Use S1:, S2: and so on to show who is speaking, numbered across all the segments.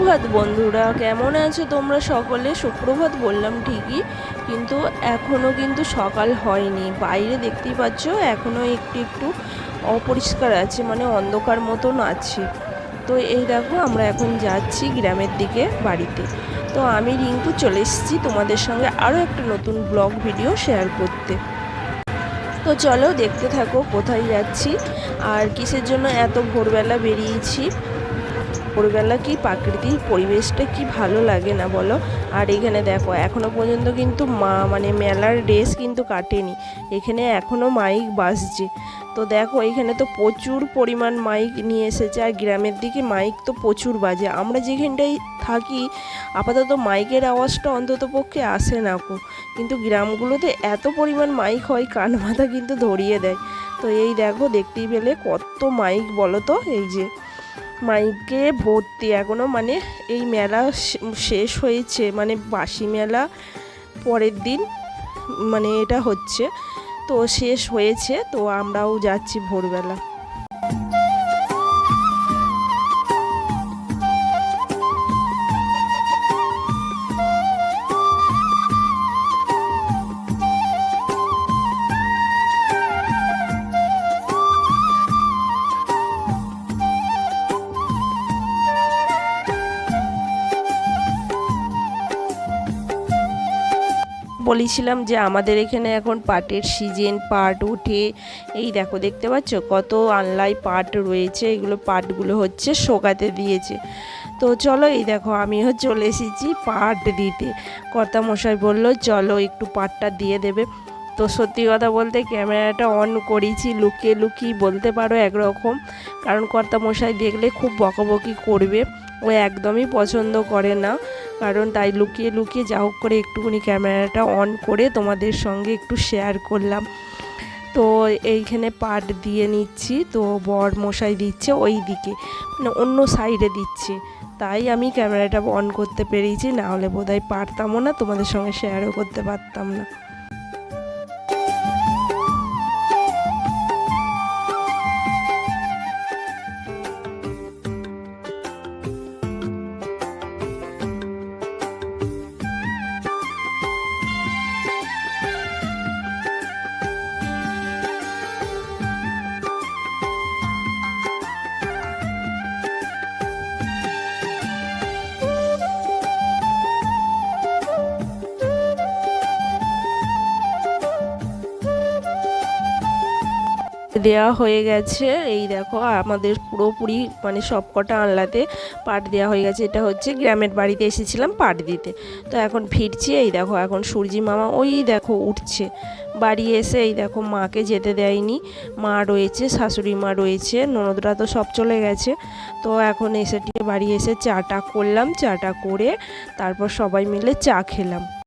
S1: সুপ্রভাত বন্ধুরা, কেমন আছো তোমরা সকলে? সুপ্রভাত বললাম ঠিকই, কিন্তু এখনও কিন্তু সকাল হয়নি। বাইরে দেখতেই পাচ্ছ এখনও একটু একটু অপরিষ্কার আছে মানে অন্ধকার মতন আছে। তো এই দেখো, আমরা এখন যাচ্ছি গ্রামের দিকে বাড়িতে। তো আমি রিঙ্কু চলে এসেছি তোমাদের সঙ্গে আরও একটা নতুন ব্লগ ভিডিও শেয়ার করতে। তো চলো দেখতে থাকো কোথায় যাচ্ছি, আর কিসের জন্য এত ভোরবেলা বেরিয়েছি। ভোরবেলা কি প্রাকৃতিক পরিবেশটা কি ভালো লাগে না বলো? আর এখানে দেখো, এখনও পর্যন্ত কিন্তু মা মানে মেলার ড্রেস কিন্তু কাটেনি। এখানে এখনও মাইক বাজছে। তো দেখো, এখানে তো প্রচুর পরিমাণ মাইক নিয়ে এসেছে, আর গ্রামের দিকে মাইক তো প্রচুর বাজে। আমরা যেখানটায় থাকি, আপাতত মাইকের আওয়াজটা অন্তত পক্ষে আসে না কো কিন্তু গ্রামগুলোতে এত পরিমাণ মাইক হয়, কান মাথা কিন্তু ধরিয়ে দেয়। তো এই দেখো, দেখতেই পেলে কত মাইক বলো তো? এই যে মাইকে ভর্তি এখনও মানে এই মেলা শেষ হয়েছে মানে বাসি মেলা পরের দিন মানে এটা হচ্ছে, তো শেষ হয়েছে, তো আমরাও যাচ্ছি ভোরবেলা। বলেছিলাম যে আমাদের এখানে এখন পাটের সিজন পাট উঠে এই দেখো, দেখতে পাচ্ছ? কত আনলাই পাট রয়েছে। এগুলো পাটগুলো হচ্ছে শোকাতে দিয়েছে। তো চলো, এই দেখো, আমিও চলে এসেছি পাট দিতে। কর্তামশাই বলল, চলো, একটু পাটটা দিয়ে দেবে। তো সত্যি কথা বলতে ক্যামেরাটা অন করেছি, লুকিয়ে লুকিয়ে বলতে পারো একরকম। কারণ কর্তা মশাই দেখলে খুব বকাবকি করবে। ও একদমই পছন্দ করে না। কারণ তাই লুকিয়ে লুকিয়ে যা হোক করে একটুখানি ক্যামেরাটা অন করে তোমাদের সঙ্গে একটু শেয়ার করলাম। তো এইখানে পাট দিয়ে নিচ্ছি। তো বর মশাই দিচ্ছে ওই দিকে মানে অন্য সাইডে দিচ্ছে। তাই আমি ক্যামেরাটা অন করতে পেরেছি। না হলে বোধহয় পারতামও না, তোমাদের সঙ্গে শেয়ারও করতে পারতাম না। দেওয়া হয়ে গেছে। এই দেখো আমাদের পুরোপুরি মানে সব কটা আনলাতে পাট দেওয়া হয়ে গেছে। এটা হচ্ছে গ্রামের বাড়িতে এসেছিলাম পাট দিতে। তো এখন ফিরছি, এই দেখো, এখন সূর্যি মামা ওই দেখো উঠছে। বাড়ি এসে এই দেখো, মাকে যেতে দেয়নি। মা রয়েছে, শাশুড়ি মা রয়েছে, ননদরা তো সব চলে গেছে। তো এখন এসে বাড়ি এসে চাটা করলাম, চাটা করে তারপর সবাই মিলে চা খেলাম।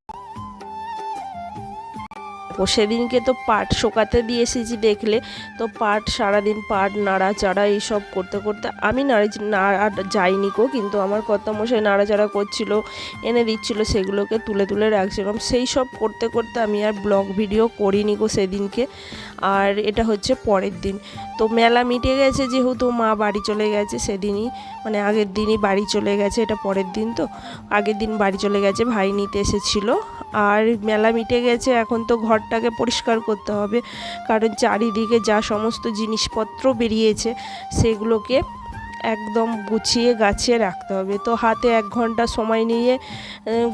S1: সেদিনকে তো পাট শোকাতে দিয়ে এসেছি দেখলে, তো পাট সারাদিন পাট, নাড়াচাড়া এইসব করতে করতে আমি নাড়ি নাড়া যাইনি কো কিন্তু আমার কত মশাই নাড়াচাড়া করছিল, এনে দিচ্ছিল, সেগুলোকে তুলে তুলে রাখছিলাম। সেই সব করতে করতে আমি আর ব্লগ ভিডিও করিনি গো সেদিনকে। আর এটা হচ্ছে পরের দিন। তো মেলা মিটে গেছে, যেহেতু মা বাড়ি চলে গেছে সেদিনই মানে আগের দিনই বাড়ি চলে গেছে, এটা পরের দিন তো। আগের দিন বাড়ি চলে গেছে, ভাই নিতে এসেছিল। আর মেলা মিটে গেছে, এখন তো ঘরটাকে পরিষ্কার করতে হবে। কারণ চারিদিকে যা সমস্ত জিনিসপত্র বেরিয়েছে, সেগুলোকে একদম গুছিয়ে গাছিয়ে রাখতে হবে। তো হাতে এক ঘণ্টা সময় নিয়ে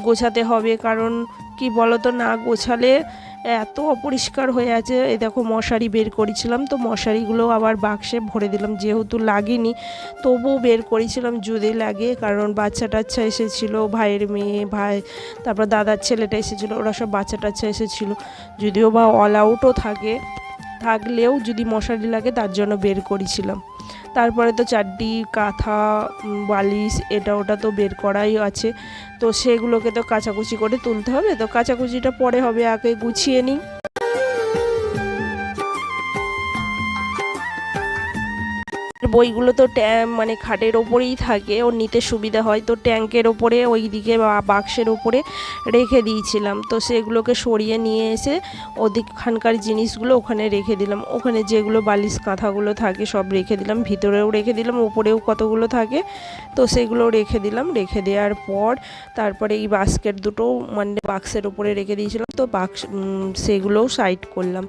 S1: গোছাতে হবে। কারণ কি বলতো, না গোছালে এত অপরিষ্কার হয়ে আছে। এই দেখো মশারি বের করেছিলাম, তো মশারিগুলো আবার বাক্সে ভরে দিলাম, যেহেতু লাগেনি, তবুও বের করেছিলাম যদি লাগে, কারণ বাচ্চা টাচ্চা এসেছিল, ভাইয়ের মেয়ে, ভাই, তারপর দাদার ছেলেটা এসেছিল, ওরা সব বাচ্চা টাচ্চা এসেছিল। যদিও বা অল আউটও থাকে, থাকলেও যদি মশারি লাগে তার জন্য বের করেছিলাম। তারপরে তো চারটি কাঁথা বালিশ, এটা ওটা তো বের করাই আছে। তো সেগুলোকে তো কাচাকুচি করে তুলতে হবে। তো কাচাকুচিটা পরে হবে, আগে গুছিয়ে নিই। বইগুলো তো মানে খাটের ওপরেই থাকে, ওর নিতে সুবিধা হয়, তো ট্যাঙ্কের ওপরে ওই দিকে বাক্সের ওপরে রেখে দিয়েছিলাম। তো সেগুলোকে সরিয়ে নিয়ে এসে ওদিকখানকার জিনিসগুলো ওখানে রেখে দিলাম। ওখানে যেগুলো বালিশ কাঁথাগুলো থাকে সব রেখে দিলাম, ভিতরেও রেখে দিলাম উপরেও কতগুলো থাকে, তো সেগুলো রেখে দিলাম। রেখে দেওয়ার পর তারপরে এই বাস্কেট দুটো মানে বাক্সের উপরে রেখে দিয়েছিলাম, তো বাক্স সেগুলোও সাইড করলাম।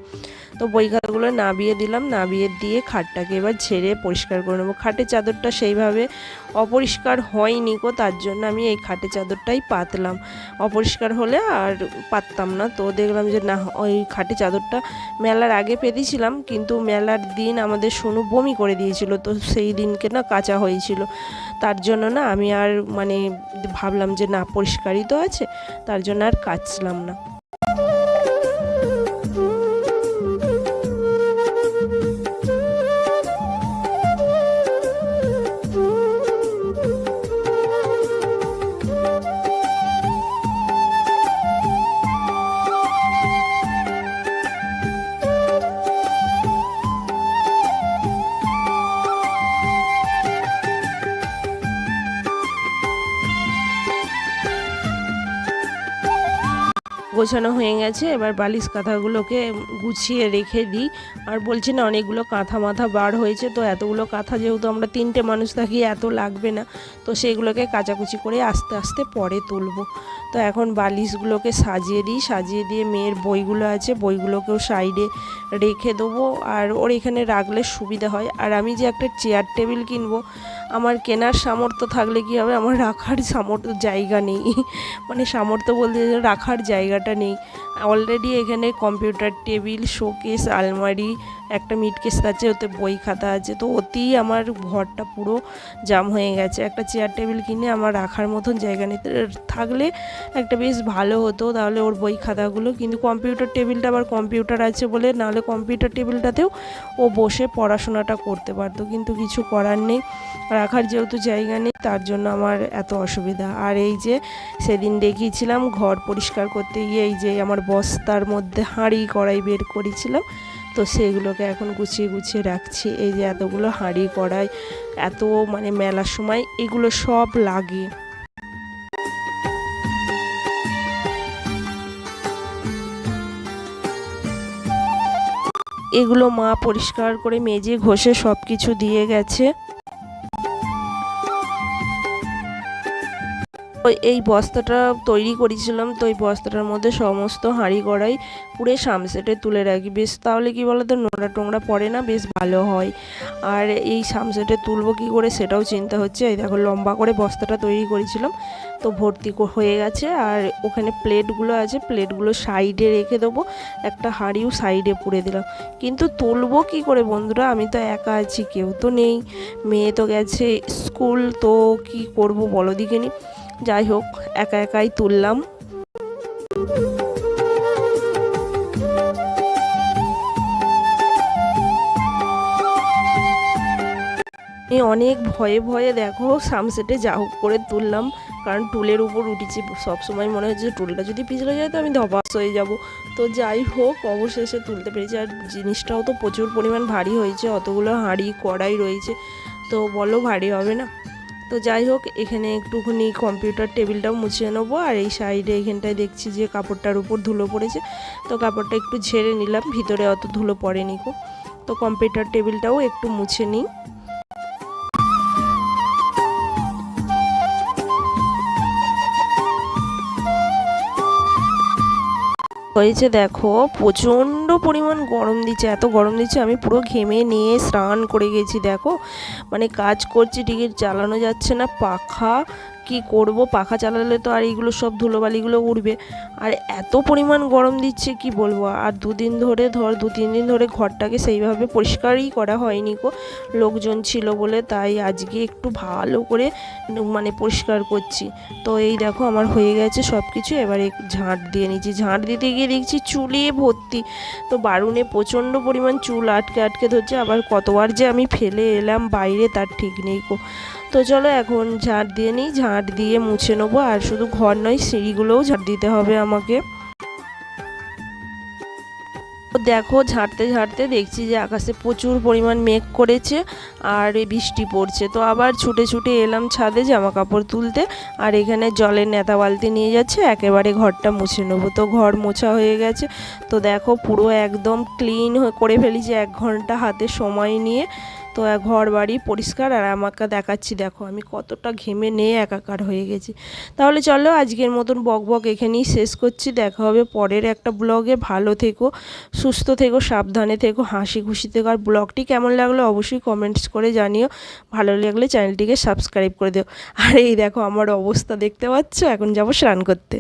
S1: তো বই খাতাগুলো নাবিয়ে দিলাম, নাবিয়ে দিয়ে খাটটাকে এবার ঝেড়ে পরিষ্কার করে নেব। খাটের চাদরটা সেইভাবে অপরিষ্কার হয়নি গো, তার জন্য আমি এই খাটের চাদরটাই পাতলাম। অপরিষ্কার হলে আর পাততাম না। তো দেখলাম যে না, ওই খাটে চাদরটা মেলার আগে পেতেছিলাম কিন্তু মেলার দিন আমাদের সোনু বমি করে দিয়েছিল, তো সেই দিনকে না কাঁচা হয়েছিল। তার জন্য না আমি আর মানে ভাবলাম যে না, পরিষ্কারই তো আছে, তার জন্য আর কাচলাম না। গোছানো হয়ে গেছে। এবার বালিশ কাঁথাগুলোকে গুছিয়ে রেখে দিই। আর বলছি না, অনেকগুলো কাঁথা মাথা বার হয়েছে, তো এতগুলো কাঁথা যেহেতু আমরা তিনটে মানুষ থাকি, এত লাগবে না। তো সেগুলোকে কাচাকুচি করে আস্তে আস্তে পরে তুলবো। তো এখন বালিশগুলোকে সাজিয়ে দিই, সাজিয়ে দিয়ে মেয়ের বইগুলো আছে, বইগুলোকেও সাইডে রেখে দেবো। আর ওর এখানে রাখলে সুবিধা হয়। আর আমি যে একটা চেয়ার টেবিল কিনবো, আমার কেনার সামর্থ্য থাকলে কি হবে? আমার রাখার সামর্থ্য, জায়গা নেই। মানে সামর্থ্য বলতে রাখার জায়গাটা নেই। অলরেডি এখানে কম্পিউটার টেবিল, শোকেস, আলমারি একটা মিট কেস আছে ওতে বই খাতা আছে, তো ওতেই আমার ঘরটা পুরো জাম হয়ে গেছে। একটা চেয়ার টেবিল কিনে আমার রাখার মতন জায়গা নিতে থাকলে একটা বেশ ভালো হতো, তাহলে ওর বই খাতাগুলো। কিন্তু কম্পিউটার টেবিলটা আবার কম্পিউটার আছে বলে, নাহলে কম্পিউটার টেবিলটাতেও ও বসে পড়াশোনাটা করতে পারতো। কিন্তু কিছু করার নেই। রাখার যেহেতু জায়গা নেই, তার জন্য আমার এত অসুবিধা। আর এই যে সেদিন দেখিয়েছিলাম, ঘর পরিষ্কার করতে গিয়ে এই যে আমার বস্তার মধ্যে হাঁড়ি কড়াই বের করেছিলাম তো সেগুলোকে এখন গুছিয়ে গুছিয়ে রাখছি। এই যে এতগুলো হাঁড়ি, কড়াই, এত মানে মেলার সময় এগুলো সব লাগে। এগুলো মা পরিষ্কার করে মেজে ঘষে সব কিছু দিয়ে গেছে। এই বস্তাটা তৈরি করেছিলাম তো এই বস্তাটার মধ্যে সমস্ত হাঁড়ি কড়াই পুরো সামসেটে তুলে রাখি। বেশ তাহলে কি বলতো, নোংরা টোংরা পড়ে না, বেশ ভালো হয়। আর এই সামসেটে তুলবো কি করে সেটাও চিন্তা হচ্ছে। এই দেখো লম্বা করে বস্তাটা তৈরি করেছিলাম, তো ভর্তি হয়ে গেছে। আর ওখানে প্লেটগুলো আছে, প্লেটগুলো সাইডে রেখে দেবো, একটা হাঁড়িও সাইডে পুড়ে দিলাম। কিন্তু তুলবো কি করে বন্ধুরা, আমি তো একা আছি, কেউ তো নেই। মেয়ে তো গেছে স্কুল, তো কি করব বলো দিকে নি। যাই হোক, একা একাই তুললাম। আমি অনেক ভয়ে ভয়ে দেখো সামসেটে যা হোক করে তুললাম। কারণ টুলের উপর উঠেছি, সবসময় মনে হচ্ছে টুলটা যদি পিছলে যায় তো আমি ধপাস হয়ে যাব। তো যাই হোক, অবশেষে তুলতে পেরেছি। আর জিনিসটাও তো প্রচুর পরিমাণ ভারী হয়েছে, অতগুলো হাঁড়ি, কড়াই রয়েছে। তো বলো, ভারী হবে না? তো যাই হোক, এখানে একটুখানি কম্পিউটার টেবিলটাও মুছিয়ে নেব আর এই সাইডে এখানটায় দেখছি যে কাপড়টার উপর ধুলো পড়েছে। তো কাপড়টা একটু ঝেড়ে নিলাম, ভিতরে অত ধুলো পড়েনি কো তো কম্পিউটার টেবিলটাও একটু মুছে নিই। হয়েছে দেখো, প্রচণ্ড পরিমাণ গরম দিচ্ছে, এত গরম দিচ্ছে, আমি পুরো ঘেমে নিয়ে স্নান করে গেছি, দেখো। মানে কাজ করছি, টিকিট চালানো যাচ্ছে না, পাখা কি করব? পাখা চালালে তো আর এইগুলো সব ধুলোবালিগুলো উড়বে। আর এত পরিমাণ গরম দিচ্ছে, কি বলব? আর দুদিন ধরে ধর, দু, তিন দিন ধরে ঘরটাকে সেইভাবে পরিষ্কারই করা হয়নি কো লোকজন ছিল বলে তাই আজকে একটু ভালো করে মানে পরিষ্কার করছি। তো এই দেখো আমার হয়ে গেছে সব কিছু এবারে ঝাঁট দিয়ে নিচ্ছি। ঝাঁট দিতে গিয়ে দেখছি চুলে ভর্তি। তো বারুণে প্রচণ্ড পরিমাণ চুল আটকে আটকে ধরছে। আবার কতবার যে আমি ফেলে এলাম বাইরে, তার ঠিক নেই কো তো চলো এখন ঝাঁট দিয়ে নিই, ঝাঁট দিয়ে মুছে নেব। আর শুধু ঘর নয়, সিঁড়িগুলোও ঝাঁট দিতে হবে আমাকে। দেখো ঝাড়তে ঝাড়তে দেখছি যে আকাশে প্রচুর পরিমাণ মেঘ করেছে আর বৃষ্টি পড়ছে। তো আবার ছুটে ছুটে এলাম ছাদে জামা কাপড় তুলতে আর এখানে জলের নেতা বালতি নিয়ে যাচ্ছে, একেবারে ঘরটা মুছে নেব। তো ঘর মোছা হয়ে গেছে। তো দেখো পুরো একদম ক্লিন করে ফেলেছি এক ঘণ্টা হাতে সময় নিয়ে। তো ঘর বাড়ি পরিষ্কার আর আমাকে দেখাচ্ছি, দেখো আমি কতটা ঘেমে নিয়ে একাকার হয়ে গেছি। তাহলে চলো আজকের মতন বক বক এখানেই শেষ করছি, দেখা হবে পরের একটা ব্লগে। ভালো থেকো, সুস্থ থেকো, সাবধানে থেকো, হাসি খুশি থেকো। আর ব্লগটি কেমন লাগল অবশ্যই কমেন্টস করে জানিও। ভালো লাগলে চ্যানেলটিকে সাবস্ক্রাইব করে দিও। আর এই দেখো আমার অবস্থা দেখতে পাচ্ছ, এখন যাব স্নান করতে।